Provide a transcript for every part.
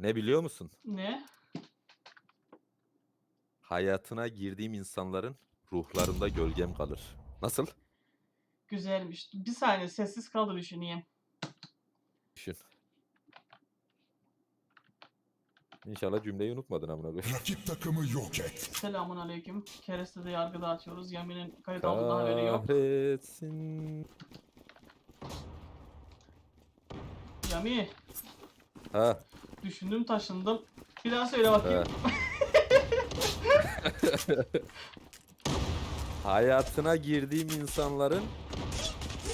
Ne biliyor musun? Ne? Hayatına girdiğim insanların ruhlarında gölgem kalır. Nasıl? Güzelmiş. Bir saniye sessiz kaldı düşüneyim. Düşün. İnşallah cümleyi unutmadın amına koyayım. Rakip takımı yok et. Selamun aleyküm. Kereste'de yargı dağıtıyoruz. Yaminin kayıt aldığından haberi yok. Kahretsin. Yami Ha, düşündüm taşındım. Bir daha söyle bakayım. ha. Hayatına girdiğim insanların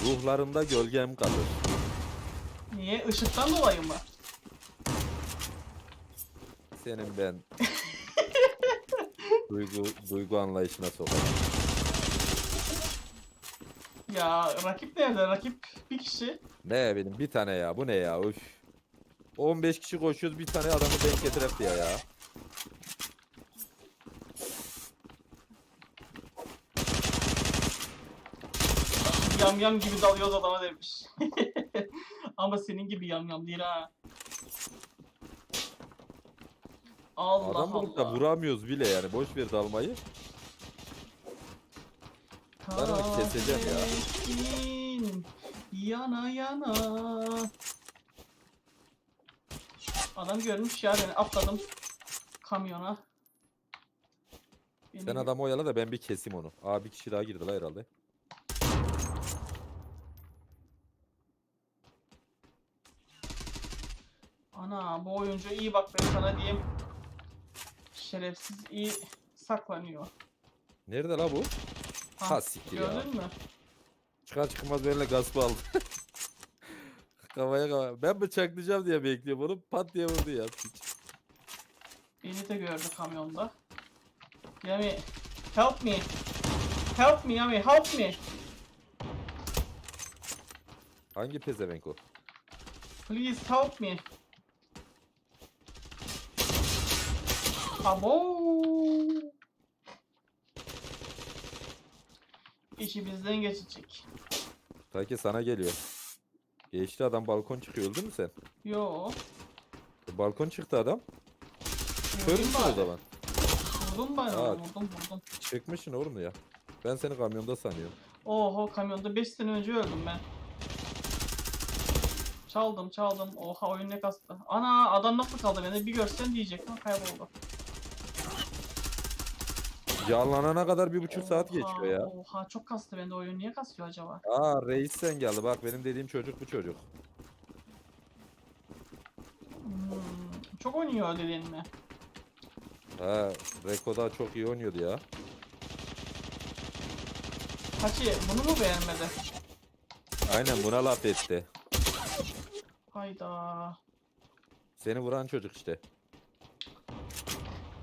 ruhlarında gölgem kalır. Niye? Işıktan dolayı mı? Senin ben duygu duygu anlayışına sokarım. Ya rakip nerede? Rakip bir kişi. Ne benim bir tane ya bu ne ya üf. 15 kişi koşuyoruz bir tane adamı denk getirip diye ya. Yam yam gibi dalıyoruz adama demiş. Ama senin gibi yam yam değil ha. Allah Adam bulup da Allah. vuramıyoruz bile yani boş ver dalmayı. Ben onu keseceğim ya. Kahretsin, Yana yana. Adam görmüş ya beni atladım kamyona. Beni Sen adamı oyala da ben bir keseyim onu. Aa bir kişi daha girdi la herhalde. Ana bu oyuncu iyi bak ben sana diyeyim. Şerefsiz iyi saklanıyor. Nerede la bu? Ha, Ha siktir ya. Gördün mü? Çıkar çıkmaz benimle gasp aldı. kafaya kafaya. Ben bıçaklayacağım diye bekliyorum onu. Pat diye vurdu ya. Beni de gördü kamyonda. Yami help me. Help me Yami help me. Hangi pezevenk o? Please help me. Abo. İşi bizden geçecek. Sanki sana geliyor. Geçti adam balkon çıkıyor. Öldün mü sen? Yo. E, balkon çıktı adam. Kör müsün o zaman? Vurdum Ha. onu, vurdum vurdum. Çıkmışsın oğlum ya. Ben seni kamyonda sanıyorum. Oho kamyonda 5 sene önce öldüm ben. Çaldım çaldım. Oha oyun ne kastı. Ana adam nasıl kaldı beni bir görsen diyecektim kayboldu. Canlanana kadar bir buçuk saat geçiyor ya. Oha çok kastı bende oyun niye kasıyor acaba? Aa reis sen geldi. Bak benim dediğim çocuk bu çocuk. Hmm, çok oynuyor dediğin mi? Ha Reko'da çok iyi oynuyordu ya. Haçi bunu mu beğenmedi? Aynen buna laf etti. Hayda. Seni vuran çocuk işte.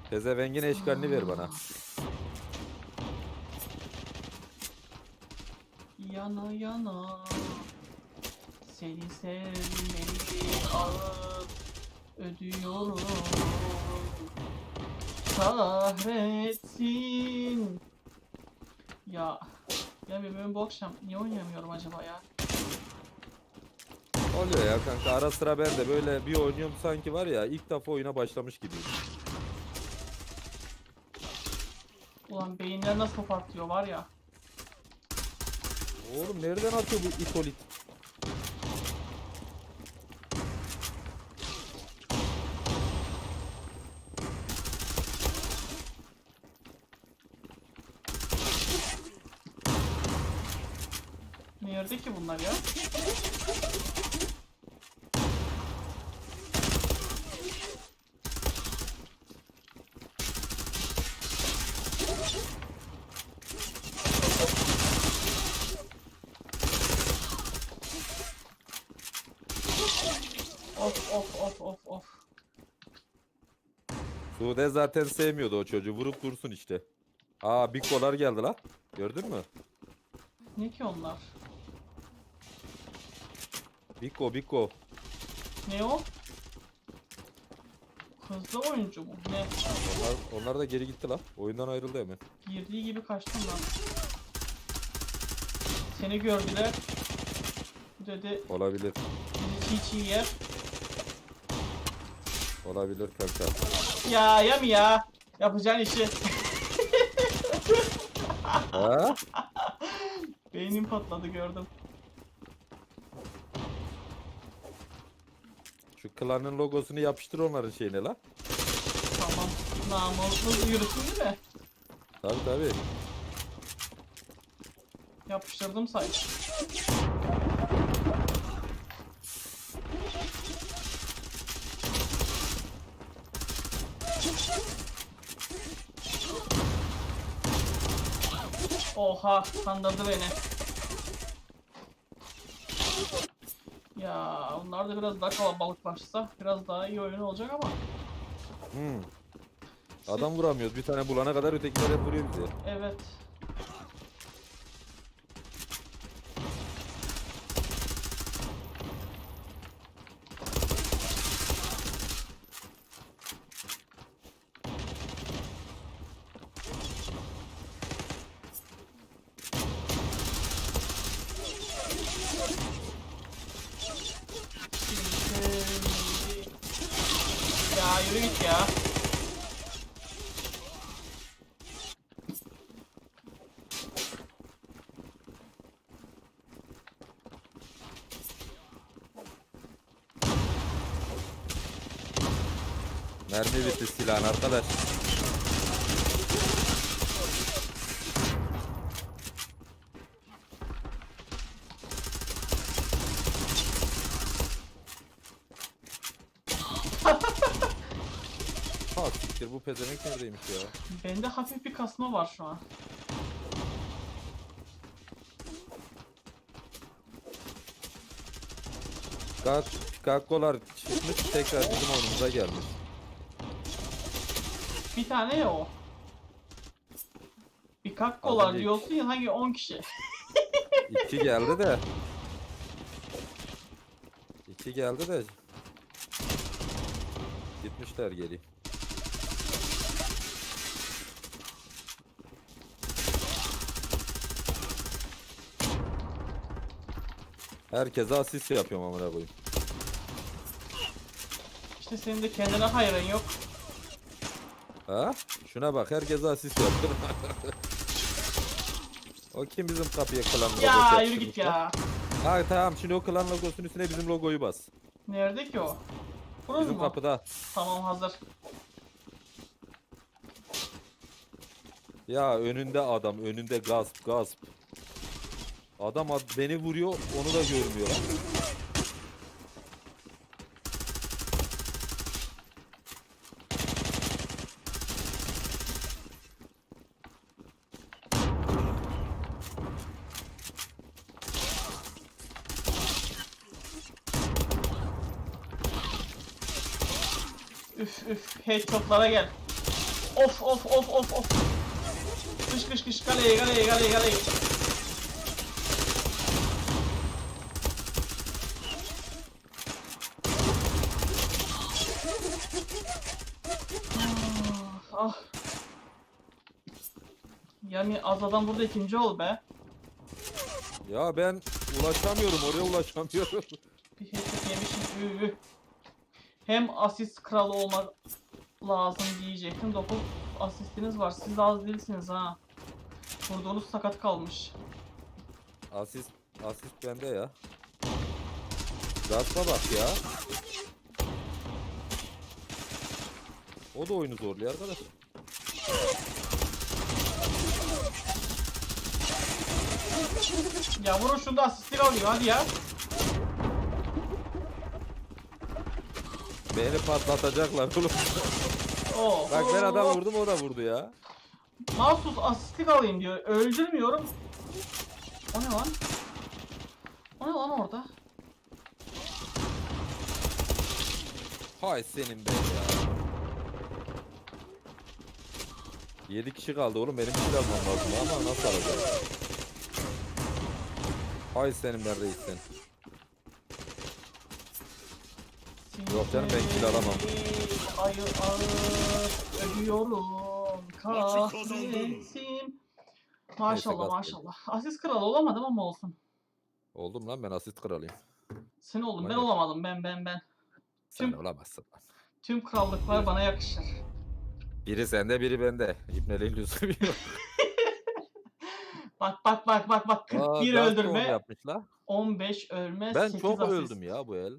Pezevengin eşkalini ver bana. Yana yana. Seni sevmeyi ağır ödüyorum. Kahretsin. Ya. Ya ben bu akşam niye oynayamıyorum acaba ya? Oluyor ya kanka ara sıra ben de böyle bir oynuyorum sanki var ya ilk defa oyuna başlamış gibiyim. Ulan beyinler nasıl patlıyor var ya. Oğlum nereden atıyor bu itolit? Nerede ki bunlar ya? Of of of of of. Sude zaten sevmiyordu o çocuğu vurup dursun işte. Aa Bikolar geldi la. Gördün mü? Ne ki onlar? Biko Biko. Ne o? Hızlı oyuncu mu? Ne? Onlar, onlar da geri gitti la. Oyundan ayrıldı hemen. Girdiği gibi kaçtım lan. Seni gördüler. Dedi Olabilir. bizi çiğ çiğ yer. Olabilir kanka. Ya Yami ya. Yapacağın işi. Ha? Beynim patladı gördüm. Şu klanın logosunu yapıştır onların şeyine la. Tamam. Namuslu yürüsün değil mi? Tabi tabi. Yapıştırdım say. Oha kandırdı beni. Ya onlar da biraz daha kalabalıklaşsa biraz daha iyi oyun olacak ama. Hmm. Adam vuramıyoruz. Bir tane bulana kadar ötekiler hep vuruyor bizi. Evet. Şimdi- Ya yürü git ya. Mermi bitti silahın arkadaş. Ha siktir bu pezevenk neredeymiş ya? Bende hafif bir kasma var şu an. Gak, Gakkolar çıkmış tekrar bizim oyunumuza gelmiş. Bir tane ya o. Bir kakkolar Abi, diyorsun ya hangi 10 kişi. İki geldi de. İki geldi de. Gitmişler geri. Herkese asist yapıyorum amına koyayım. İşte senin de kendine hayran yok. Ha? Şuna bak herkese asist yaptım. o kim bizim kapıya klan logosu Ya yürü git ya. Ha tamam şimdi o klan logosunun üstüne bizim logoyu bas. Nerede ki o? Burası Bizim mı? kapıda. Tamam hazır. Ya önünde adam, önünde gasp, gasp. Adam ad- beni vuruyor, onu da görmüyor. Üf üf headshotlara gel. Of of of of of. Kış kış kış kaleye kaleye kaleye kaleye. Ah, ah. Yani az adam burada ikinci ol be. Ya ben ulaşamıyorum, oraya ulaşamıyorum. Bir headshot yemişim. Üh, üh. Hem asist kralı olmak lazım diyecektim. 9 asistiniz var. Siz de az değilsiniz ha. Vurduğunuz sakat kalmış. Asist, asist bende ya. Gaspa bak ya. O da oyunu zorluyor arkadaş. Ya vurun şunu da asistlik alayım hadi ya. Beni patlatacaklar oğlum. Oo. Bak ben adam oo. vurdum, o da vurdu ya. Mahsus asistlik alayım diyor. Öldürmüyorum. O ne lan? O ne lan orada? Hay senin be ya. 7 kişi kaldı oğlum benim kill almam lazım ama nasıl alacağım? Hay senin ben reisin. Yok canım, ben kill alamam. Ayı ağır kazandın. kahretsin. Maşallah Neyse, maşallah. Asist kralı olamadım ama olsun. Oldum lan ben asist kralıyım. Sen oldun ben olamadım ben ben ben. Sen Tüm- olamazsın lan. Tüm krallıklar bana yakışır. Biri sende biri bende. İbneliğin lüzumu yok. Bak bak bak bak bak 41 Aa, Gasp on öldürme, yapmışlar. 15 ölme, Ben 8 çok asist. öldüm ya bu el.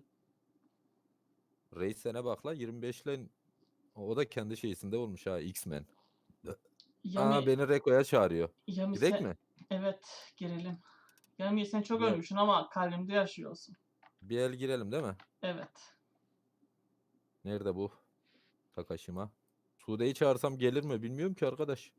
Reis sene bak la 25 ile o da kendi şeysinde olmuş ha X-Men. Yami, Aa beni Reko'ya çağırıyor. Yami Gidek sen- mi? Evet, girelim. Yami sen çok Gel. ölmüşsün ama kalbimde yaşıyorsun. Bir el girelim değil mi? Evet. Nerede bu? Takashima. Sude'yi çağırsam gelir mi bilmiyorum ki arkadaş.